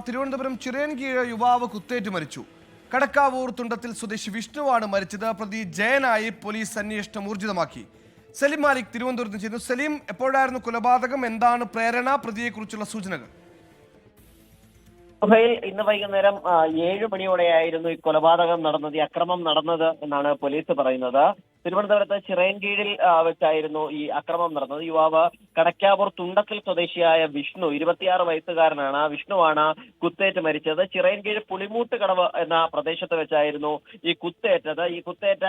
തിരുവനന്തപുരം ചിറയൻകീഴ് യുവാവ് കുത്തേറ്റ് മരിച്ചു. കടക്കാവൂർ തുണ്ടത്തിൽ സ്വദേശി വിഷ്ണുവാണ് മരിച്ചത്. പ്രതി ജയനായി പോലീസ് അന്വേഷണം ഊർജിതമാക്കി. സലീം മാലിക് തിരുവനന്തപുരത്ത് ചെയ്തു സലീം എപ്പോഴായിരുന്നു കൊലപാതകം? എന്താണ് പ്രേരണ? പ്രതിയെക്കുറിച്ചുള്ള സൂചനകൾ. സഭയിൽ ഇന്ന് വൈകുന്നേരം ഏഴ് മണിയോടെയായിരുന്നു ഈ കൊലപാതകം നടന്നത് ഈ അക്രമം നടന്നത് എന്നാണ് പോലീസ് പറയുന്നത്. തിരുവനന്തപുരത്ത് ചിറയൻകീഴിൽ വെച്ചായിരുന്നു ഈ അക്രമം നടന്നത്. യുവാവ് കടക്കാവൂർ തുണ്ടത്തിൽ സ്വദേശിയായ വിഷ്ണു ഇരുപത്തിയാറ് വയസ്സുകാരനാണ്. ആ വിഷ്ണുവാണ് കുത്തേറ്റ് മരിച്ചത്. ചിറയൻകീഴ് പുളിമൂട്ട് കടവ് എന്ന പ്രദേശത്ത് വെച്ചായിരുന്നു ഈ കുത്തേറ്റത്. ഈ കുത്തേറ്റ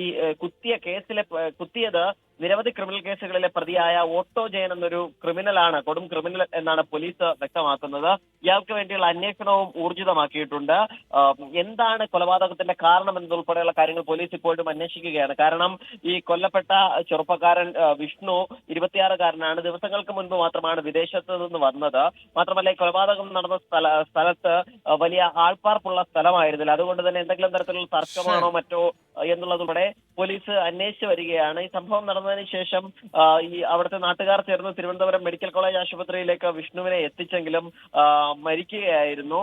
ഈ കുത്തിയ കേസിലെ കുത്തിയത് നിരവധി ക്രിമിനൽ കേസുകളിലെ പ്രതിയായ ഓട്ടോ ജയൻ എന്നൊരു ക്രിമിനലാണ് കൊടും ക്രിമിനൽ എന്നാണ് പോലീസ് വ്യക്തമാക്കുന്നത്. ഇയാൾക്ക് വേണ്ടിയുള്ള അന്വേഷണവും ഊർജിതമാക്കിയിട്ടുണ്ട്. എന്താണ് കൊലപാതകത്തിന്റെ കാരണം എന്നതുൾപ്പെടെയുള്ള കാര്യങ്ങൾ പോലീസ് ഇപ്പോഴും അന്വേഷിക്കുകയാണ്. കാരണം ഈ കൊല്ലപ്പെട്ട ചെറുപ്പക്കാരൻ വിഷ്ണു ഇരുപത്തിയാറുകാരനാണ്. ദിവസങ്ങൾക്ക് മുൻപ് മാത്രമാണ് വിദേശത്ത് നിന്ന് വന്നത്. മാത്രമല്ല ഈ കൊലപാതകം നടന്ന സ്ഥല സ്ഥലത്ത് വലിയ ആൾപ്പാർപ്പുള്ള സ്ഥലമായിരുന്നില്ല. അതുകൊണ്ട് തന്നെ എന്തെങ്കിലും തരത്തിലുള്ള തർക്കമാണോ മറ്റോ എന്നുള്ളതുൾപ്പെടെ പോലീസ് അന്വേഷിച്ചു വരികയാണ്. ഈ സംഭവം നടന്നതിന് ശേഷം ഈ അവിടുത്തെ നാട്ടുകാർ ചേർന്ന് തിരുവനന്തപുരം മെഡിക്കൽ കോളേജ് ആശുപത്രിയിലേക്ക് വിഷ്ണുവിനെ എത്തിച്ചെങ്കിലും മരിക്കുകയായിരുന്നു.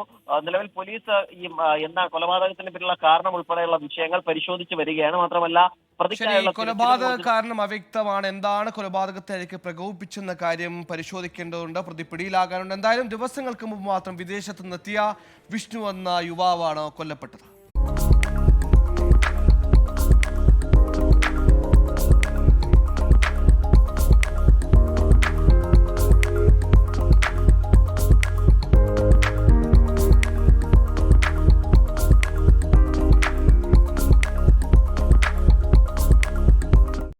നിലവിൽ പോലീസ് ഈ എന്താ കൊലപാതകത്തിന് പിന്നിലുള്ള കാരണം ഉൾപ്പെടെയുള്ള വിഷയങ്ങൾ പരിശോധിച്ചു വരികയാണ്. മാത്രമല്ല കൊലപാതക കാരണം അവ്യക്തമാണ്. എന്താണ് കൊലപാതകത്തിലേക്ക് പ്രകോപിപ്പിച്ചെന്ന കാര്യം പരിശോധിക്കേണ്ടതുണ്ട്. പ്രതി പിടിയിലാകാനുണ്ട് എന്തായാലും ദിവസങ്ങൾക്ക് മുമ്പ് മാത്രം വിദേശത്ത് നിന്നെത്തിയ വിഷ്ണു എന്ന യുവാവാണ് കൊല്ലപ്പെട്ടത്.